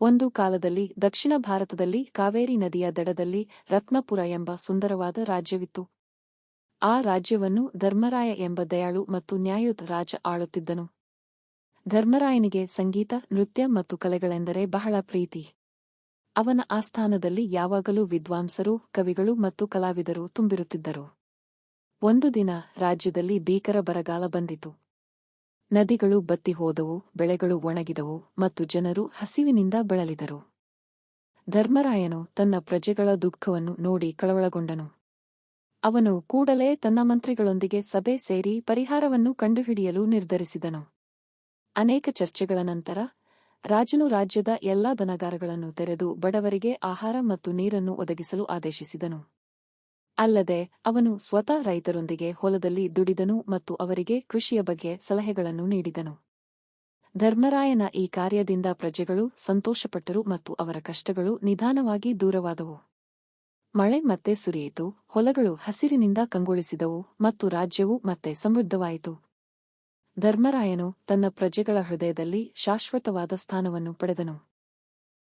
ಒಂದು ಕಾಲದಲ್ಲಿ ದಕ್ಷಿಣ ಭಾರತದಲ್ಲಿ ಕಾವೇರಿ ನದಿಯ ದಡದಲ್ಲಿ ರತ್ನಪುರ ಎಂಬ ಸುಂದರವಾದ ರಾಜ್ಯವಿತ್ತು. ಆ ರಾಜ್ಯವನ್ನು ಧರ್ಮರಾಯ ಎಂಬ ದಯಾಳು ಮತ್ತು ನ್ಯಾಯುತ್ ರಾಜ ಆಳುತ್ತಿದ್ದನು. ಧರ್ಮರಾಯನಿಗೆ ಸಂಗೀತ, ನೃತ್ಯ ಮತ್ತು ಕಲೆಗಳೆಂದರೆ ಬಹಳ ಪ್ರೀತಿ. ಅವನ ಆಸ್ಥಾನದಲ್ಲಿ ಯಾವಾಗಲೂ ವಿದ್ವಾಂಸರು, ಕವಿಗಳು ಮತ್ತು ಕಲಾವಿದರು ತುಂಬಿರುತ್ತಿದ್ದರು. ಒಂದು ದಿನ ರಾಜ್ಯದಲ್ಲಿ ಭೀಕರ ಬರಗಾಲ ಬಂದಿತು. ನದಿಗಳು ಬತ್ತಿ ಹೋದವು, ಬೆಳೆಗಳು ಒಣಗಿದವು ಮತ್ತು ಜನರು ಹಸಿವಿನಿಂದ ಬಳಲಿದರು. ಧರ್ಮರಾಯನು ತನ್ನ ಪ್ರಜೆಗಳ ದುಃಖವನ್ನು ನೋಡಿ ಕಳವಳಗೊಂಡನು. ಅವನು ಕೂಡಲೇ ತನ್ನ ಮಂತ್ರಿಗಳೊಂದಿಗೆ ಸಭೆ ಸೇರಿ ಪರಿಹಾರವನ್ನು ಕಂಡುಹಿಡಿಯಲು ನಿರ್ಧರಿಸಿದನು. ಅನೇಕ ಚರ್ಚೆಗಳ ನಂತರ ರಾಜನು ರಾಜ್ಯದ ಎಲ್ಲಾ ದನಗಾರಗಳನ್ನು ತೆರೆದು ಬಡವರಿಗೆ ಆಹಾರ ಮತ್ತು ನೀರನ್ನು ಒದಗಿಸಲು ಆದೇಶಿಸಿದನು. ಅಲ್ಲದೆ ಅವನು ಸ್ವತಃ ರೈತರೊಂದಿಗೆ ಹೊಲದಲ್ಲಿ ದುಡಿದನು ಮತ್ತು ಅವರಿಗೆ ಕೃಷಿಯ ಬಗ್ಗೆ ಸಲಹೆಗಳನ್ನು ನೀಡಿದನು. ಧರ್ಮರಾಯನ ಈ ಕಾರ್ಯದಿಂದ ಪ್ರಜೆಗಳು ಸಂತೋಷಪಟ್ಟರು ಮತ್ತು ಅವರ ಕಷ್ಟಗಳು ನಿಧಾನವಾಗಿ ದೂರವಾದವು. ಮಳೆ ಮತ್ತೆ ಸುರಿಯಿತು, ಹೊಲಗಳು ಹಸಿರಿನಿಂದ ಕಂಗೊಳಿಸಿದವು ಮತ್ತು ರಾಜ್ಯವು ಮತ್ತೆ ಸಮೃದ್ಧವಾಯಿತು. ಧರ್ಮರಾಯನು ತನ್ನ ಪ್ರಜೆಗಳ ಹೃದಯದಲ್ಲಿ ಶಾಶ್ವತವಾದ ಸ್ಥಾನವನ್ನು ಪಡೆದನು.